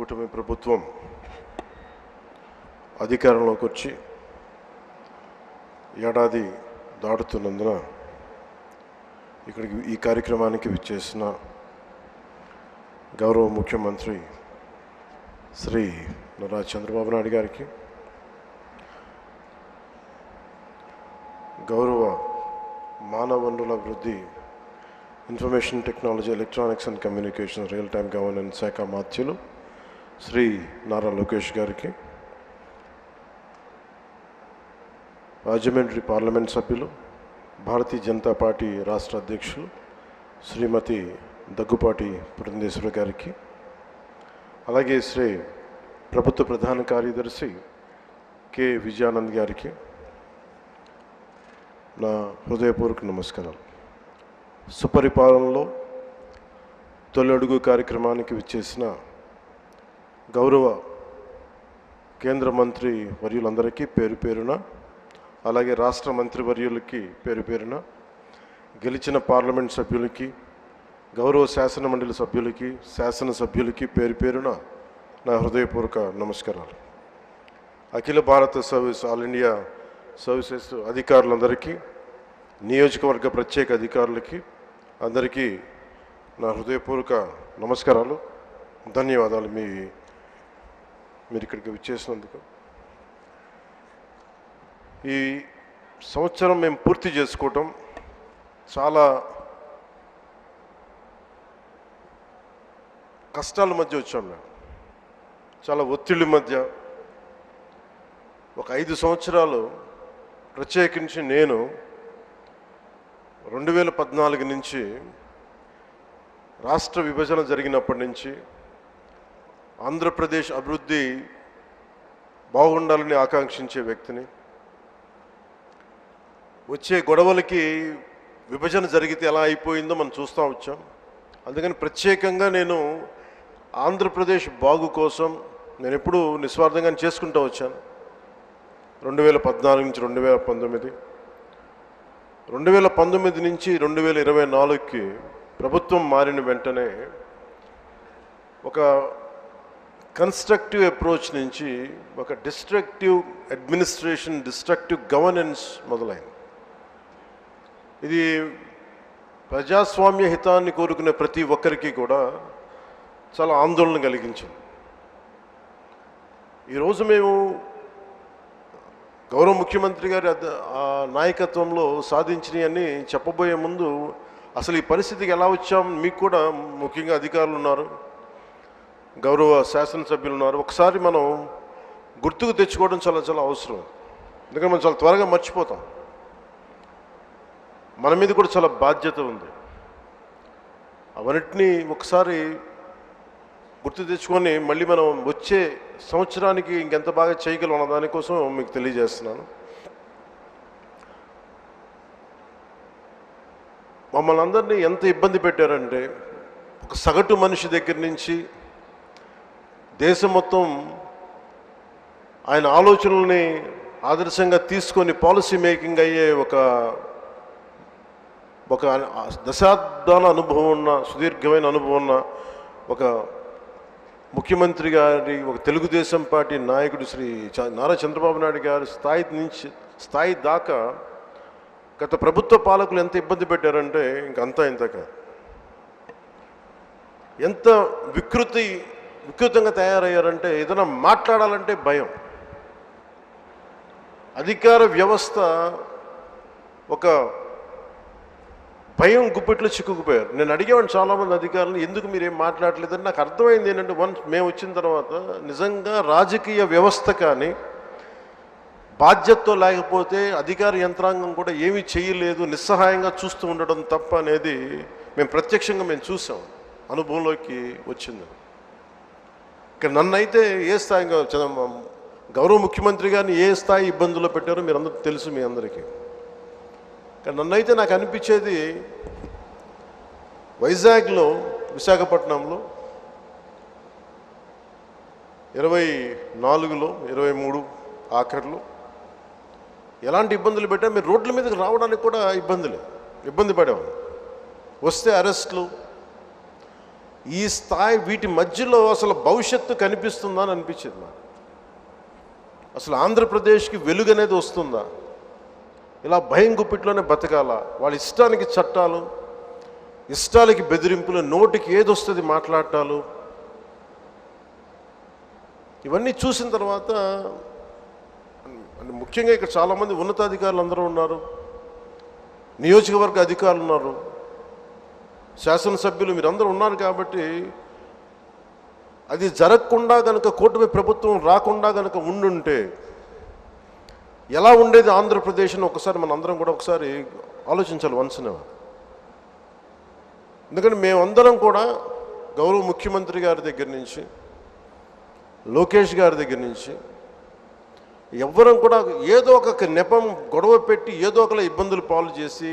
కూటమి ప్రభుత్వం అధికారంలోకి వచ్చి ఏడాది దాటుతున్నందున ఇక్కడికి ఈ కార్యక్రమానికి విచ్చేసిన గౌరవ ముఖ్యమంత్రి శ్రీ నారా చంద్రబాబు నాయుడు గారికి గౌరవ మానవ వనరుల అభివృద్ధి information technology electronics and communication real time governance శాఖ మాత్యులు శ్రీ నారా లోకేష్ గారికి రాజమండ్రి పార్లమెంట్ సభ్యులు భారతీయ జనతా పార్టీ రాష్ట్ర అధ్యక్షులు శ్రీమతి దగ్గుపాటి పురంధేశ్వర గారికి అలాగే శ్రీ ప్రభుత్వ ప్రధాన కార్యదర్శి కె విజయానంద్ గారికి నా హృదయపూర్వక నమస్కారాలు. సుపరిపాలనలో తొలి అడుగు కార్యక్రమానికి విచ్చేసిన గౌరవ కేంద్ర మంత్రి వర్యులందరికీ పేరు పేరున అలాగే రాష్ట్ర మంత్రి వర్యులకి పేరు పేరున గెలిచిన పార్లమెంట్ సభ్యులకి గౌరవ శాసన మండలి సభ్యులకి శాసన సభ్యులకి పేరు పేరున నా హృదయపూర్వక నమస్కారాలు. అఖిల భారత సర్వీస్ ఆల్ ఇండియా సర్వీసెస్ అధికారులందరికీ నియోజకవర్గ ప్రత్యేక అధికారులకి అందరికీ నా హృదయపూర్వక నమస్కారాలు. ధన్యవాదాలు మీ మీరు ఇక్కడికి విచ్చేసినందుకు. ఈ సంవత్సరం మేము పూర్తి చేసుకోవటం చాలా కష్టాల మధ్య వచ్చాం మేము. చాలా ఒత్తిళ్ళ మధ్య ఒక ఐదు సంవత్సరాలు ప్రత్యేకించి నేను రెండు వేల పద్నాలుగు నుంచి రాష్ట్ర విభజన జరిగినప్పటి నుంచి ఆంధ్రప్రదేశ్ అభివృద్ధి బాగుండాలని ఆకాంక్షించే వ్యక్తిని. వచ్చే గొడవలకి విభజన జరిగితే ఎలా అయిపోయిందో మనం చూస్తూ వచ్చాం. అందుకని ప్రత్యేకంగా నేను ఆంధ్రప్రదేశ్ బాగు కోసం నేను ఎప్పుడూ నిస్వార్థంగా చేసుకుంటూ వచ్చాను. రెండు వేల పద్నాలుగు నుంచి రెండు వేల పంతొమ్మిది. రెండు వేల పంతొమ్మిది నుంచి రెండు వేల ఇరవై నాలుగుకి ప్రభుత్వం మారిన వెంటనే ఒక కన్స్ట్రక్టివ్ అప్రోచ్ నుంచి ఒక డిస్ట్రక్టివ్ అడ్మినిస్ట్రేషన్ డిస్ట్రక్టివ్ గవర్నెన్స్ మొదలైంది. ఇది ప్రజాస్వామ్య హితాన్ని కోరుకునే ప్రతి ఒక్కరికి కూడా చాలా ఆందోళన కలిగించింది. ఈరోజు మేము గౌరవ ముఖ్యమంత్రి గారి ఆ నాయకత్వంలో సాధించినవన్నీ చెప్పబోయే ముందు అసలు ఈ పరిస్థితికి ఎలా వచ్చాం? మీకు కూడా ముఖ్యంగా అధికారులు ఉన్నారు. గౌరవ శాసనసభ్యులు ఉన్నారు. ఒకసారి మనం గుర్తుకు తెచ్చుకోవడం చాలా చాలా అవసరం. ఎందుకంటే మనం చాలా త్వరగా మర్చిపోతాం. మన మీద కూడా చాలా బాధ్యత ఉంది. అవన్నిటినీ ఒకసారి గుర్తు తెచ్చుకొని మళ్ళీ మనం వచ్చే సంవత్సరానికి ఇంకెంత బాగా చేయగలం అన్న దానికోసం మీకు తెలియజేస్తున్నాను. మమ్మల్ని అందరినీ ఎంత ఇబ్బంది పెట్టారంటే ఒక సగటు మనిషి దగ్గర నుంచి దేశం మొత్తం ఆయన ఆలోచనల్ని ఆదర్శంగా తీసుకొని పాలసీ మేకింగ్ అయ్యే ఒక ఒక దశాబ్దాల అనుభవం ఉన్న సుదీర్ఘమైన అనుభవం ఉన్న ఒక ముఖ్యమంత్రి గారి ఒక తెలుగుదేశం పార్టీ నాయకుడు శ్రీ చ- నారా చంద్రబాబు నాయుడు గారి స్థాయి నుంచి స్థాయి దాకా గత ప్రభుత్వ పాలకులు ఎంత ఇబ్బంది పెట్టారంటే ఇంకంతా ఇంతక. ఎంత వికృతి వికృతంగా తయారయ్యారంటే ఏదైనా మాట్లాడాలంటే భయం. అధికార వ్యవస్థ ఒక భయం గుప్పెట్లో చిక్కుకుపోయారు. నేను అడిగేవాడిని చాలామంది అధికారులు ఎందుకు మీరు ఏం మాట్లాడలేదని? నాకు అర్థమైంది ఏంటంటే వన్స్ మేము వచ్చిన తర్వాత నిజంగా రాజకీయ వ్యవస్థ కానీ బాధ్యతతో లేకపోతే అధికార యంత్రాంగం కూడా ఏమీ చేయలేదు నిస్సహాయంగా చూస్తూ ఉండడం తప్ప అనేది మేము ప్రత్యక్షంగా మేము చూసాం. అనుభవంలోకి వచ్చింది. ఇక్కడ నన్నైతే ఏ స్థాయిగా గౌరవ ముఖ్యమంత్రి గారిని ఏ స్థాయి ఇబ్బందుల్లో పెట్టారో మీరు అందరూ తెలుసు మీ అందరికీ. కానీ నన్నైతే నాకు అనిపించేది వైజాగ్లో విశాఖపట్నంలో ఇరవై నాలుగులో ఇరవై మూడు ఆఖరిలో ఎలాంటి ఇబ్బందులు పెట్టా? మీరు రోడ్ల మీదకి రావడానికి కూడా ఇబ్బందులే ఇబ్బంది పడేవాళ్ళు వస్తే అరెస్ట్లు ఈ స్థాయి వీటి మధ్యలో అసలు భవిష్యత్తు కనిపిస్తుందా అని అనిపించింది నాకు. అసలు ఆంధ్రప్రదేశ్కి వెలుగు అనేది వస్తుందా? ఇలా భయం గుప్పిట్లోనే బతకాల? వాళ్ళ ఇష్టానికి చట్టాలు ఇష్టాలకి బెదిరింపులు నోటికి ఏది వస్తుంది మాట్లాడటాలు? ఇవన్నీ చూసిన తర్వాత ముఖ్యంగా ఇక్కడ చాలామంది ఉన్నతాధికారులు అందరూ ఉన్నారు. నియోజకవర్గ అధికారులు ఉన్నారు. శాసనసభ్యులు మీరందరూ ఉన్నారు కాబట్టి అది జరగకుండా కనుక కూటమి ప్రభుత్వం రాకుండా కనుక ఉండుంటే ఎలా ఉండేది ఆంధ్రప్రదేశ్ అని ఒకసారి మనందరం కూడా ఒకసారి ఆలోచించాలి వన్స్న ఎందుకంటే మేమందరం కూడా గౌరవ ముఖ్యమంత్రి గారి దగ్గర నుంచి లోకేష్ గారి దగ్గర నుంచి ఎవ్వరం కూడా ఏదో ఒక నెపం గొడవ పెట్టి ఏదో ఒకలా ఇబ్బందులు పాలు చేసి